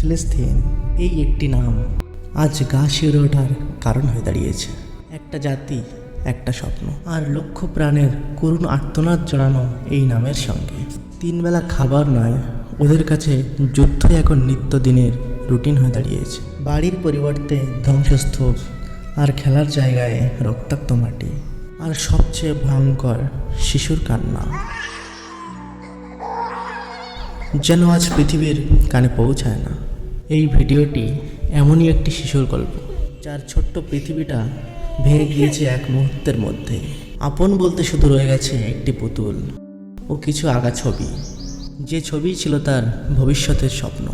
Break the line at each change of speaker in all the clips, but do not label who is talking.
ফিলিস্তিন, এই একটি নাম আজ গা শিউরে ওঠার কারণ হয়ে দাঁড়িয়েছে। একটা জাতি, একটা স্বপ্ন। আর লক্ষ প্রাণের করুণ আর্তনাদ জড়ানো এই নামের সঙ্গে। তিনবেলা খাবার নয়, ওদের কাছে যুদ্ধই এখন নিত্যদিনের রুটিন হয়ে দাঁড়িয়েছে। বাড়ির পরিবর্তে ধ্বংসস্তূপ আর খেলার জায়গায় রক্তাক্ত মাটি। আর সবচেয়ে ভয়ঙ্কর শিশুর কান্না। যেন আজ পৃথিবীর কানে পৌঁছায় না। এই ভিডিওটি এমনই একটি শিশুর গল্প, যার ছোট্ট পৃথিবীটা ভেঙে গিয়েছে এক মুহূর্তের মধ্যে। আপন বলতে শুধু রয়ে গেছে একটি পুতুল ও কিছু আগা ছবি। যে ছবি ছিল তার ভবিষ্যতের স্বপ্ন।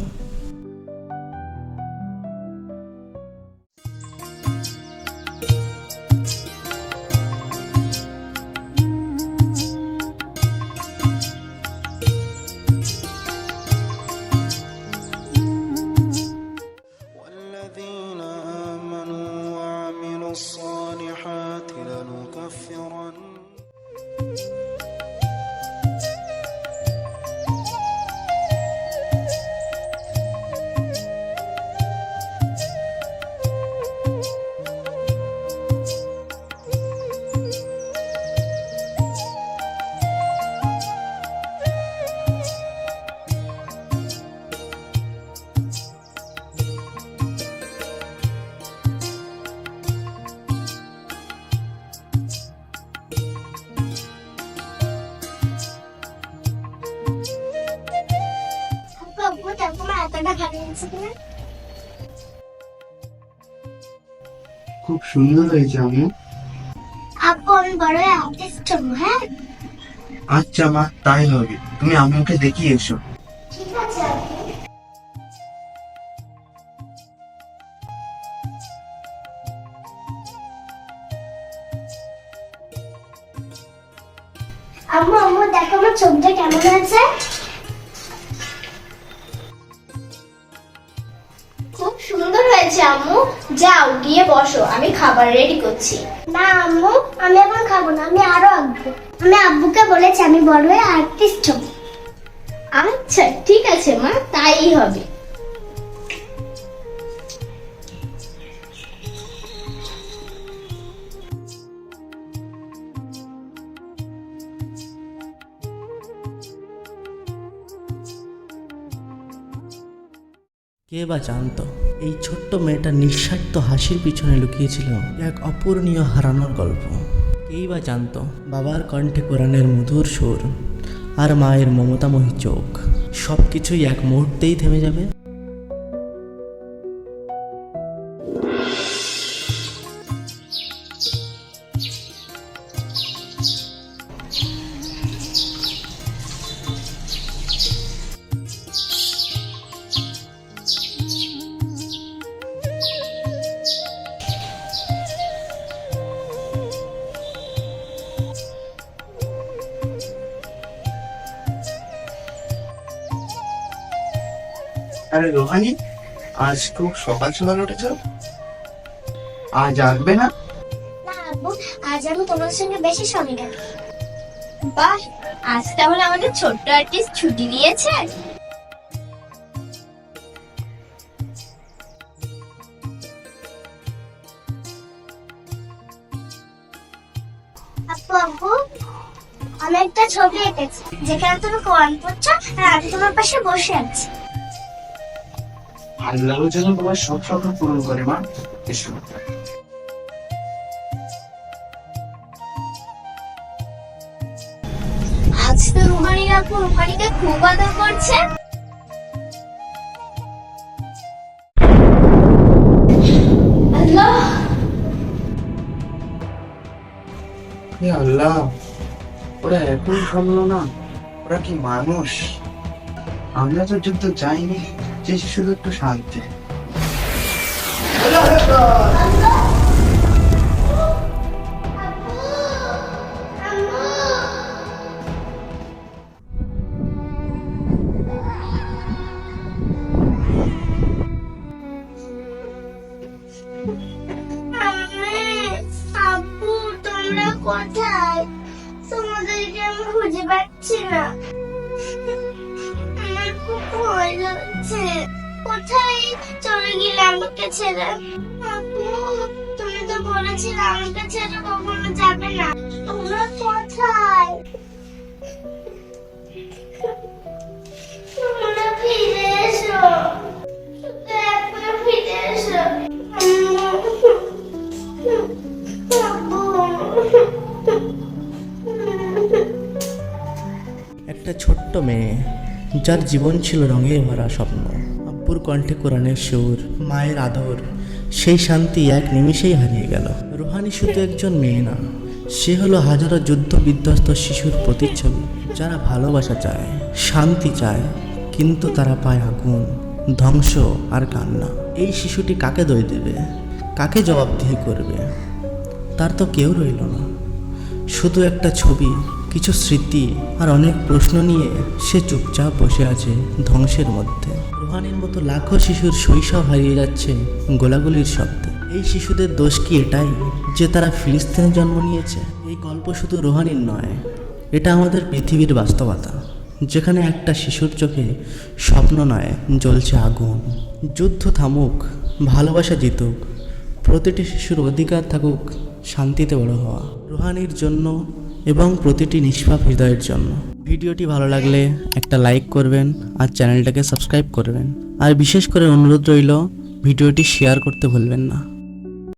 لنكفرن
খুব সুন্দর হয়েছে আম্মু।
আব্বু আমি বড় আর্টিস্ট হব হ্যাঁ?
আচ্ছা মা তাই হবে। তুমি আম্মুকে দেখিয়ে এসো।
ঠিক আছে আম্মু আম্মু দেখো আমার ছবিটা কেমন হয়েছে
আম্মু যাও গিয়ে বসো আমি খাবার রেডি করছি।
না আম্মু আমি এখন খাব না আমি আরও আঁকবো। আমি আব্বুকে বলেছি আমি বড় হয়ে আর্টিস্ট হব।
আচ্ছা ঠিক আছে মা তাই হবে।
কে বা জানত? এই ছোট্ট মেয়েটার নিঃস্বার্থ হাসির পিছনে লুকিয়েছিল এক অপূরণীয় হারানোর গল্প। কেই বা জানত? বাবার কণ্ঠে কোরআনের মধুর সুর আর মায়ের মমতাময়ী চোখ। সব কিছুই এক মুহূর্তেই থেমে যাবে।
আরে রোহানি, আজ খুব সকাল সকাল উঠেছ? আজ আসবে না?
আজ আমি তোমার সঙ্গে বেশি সময়
বাহ, আজ তাহলে আমাদের ছোট্ট আর্টিস্ট ছুটি নিয়েছে।
আপু আমি একটা ছবি এঁকেছি, যেখানে তুমি কোরআন পড়ছো আর আমি তোমার পাশে বসে আছি।
আল্লাহ যেন তোমার সব স্বপ্ন পূরণ করে মা এসো
আজ তো আপু খুব আদর করছে। আল্লাহ।
হে আল্লাহ ওরা এখন থামলো না ওরা কি মানুষ? আমরা তো যুদ্ধ যাইনি। যে শুধু একটু শান্তি
কোথায় তোমাদেরকে আমি খুঁজে পাচ্ছি না ভয় লাগছে কোথায় চলে গেলে আমাকে ছেড়ে? তুমি তো বলেছিলে আমাকে ছেড়ে কখনো যাবে না। তোমরা কোথায়? ফিরে এসো।
একটা ছোট্ট মেয়ে যার জীবন ছিল রঙে ভরা স্বপ্ন। আব্বুর কণ্ঠে কোরআনের সুর, মায়ের আদর, সেই শান্তি এক নিমিষেই হারিয়ে গেল। রুহানি শুধু একজন মেয়ে না, সে হলো হাজারো যুদ্ধ বিধ্বস্ত শিশুর প্রতিচ্ছবি, যারা ভালোবাসা চায়, শান্তি চায়, কিন্তু তারা পায় আগুন, ধ্বংস আর কান্না। এই শিশুটি কাকে দই দেবে? কাকে জবাবদিহি করবে? তার তো কেউ রইল না। শুধু একটা ছবি কিছু স্মৃতি আর অনেক প্রশ্ন নিয়ে সে চুপচাপ বসে আছে ধ্বংসের মধ্যে। রুহানির মতো লাখো শিশুর শৈশব হারিয়ে যাচ্ছে গোলাগুলির শব্দে। এই শিশুদের দোষ কি এটাই যে তারা ফিলিস্তিনে জন্ম নিয়েছে? এই গল্প শুধু রুহানির নয়, এটা আমাদের পৃথিবীর বাস্তবতা। যেখানে একটা শিশুর চোখে স্বপ্ন নয়, জ্বলছে আগুন। যুদ্ধ থামুক, ভালোবাসা জিতুক, প্রতিটি শিশুর অধিকার থাকুক, শান্তিতে বড় হওয়া। রুহানির জন্য এবং প্রতিটি নিষ্পাপ হৃদয়ের জন্য। ভিডিওটি ভালো লাগলে একটা লাইক করবেন আর চ্যানেলটাকে সাবস্ক্রাইব করবেন। আর বিশেষ করে অনুরোধ রইল, ভিডিওটি শেয়ার করতে ভুলবেন না।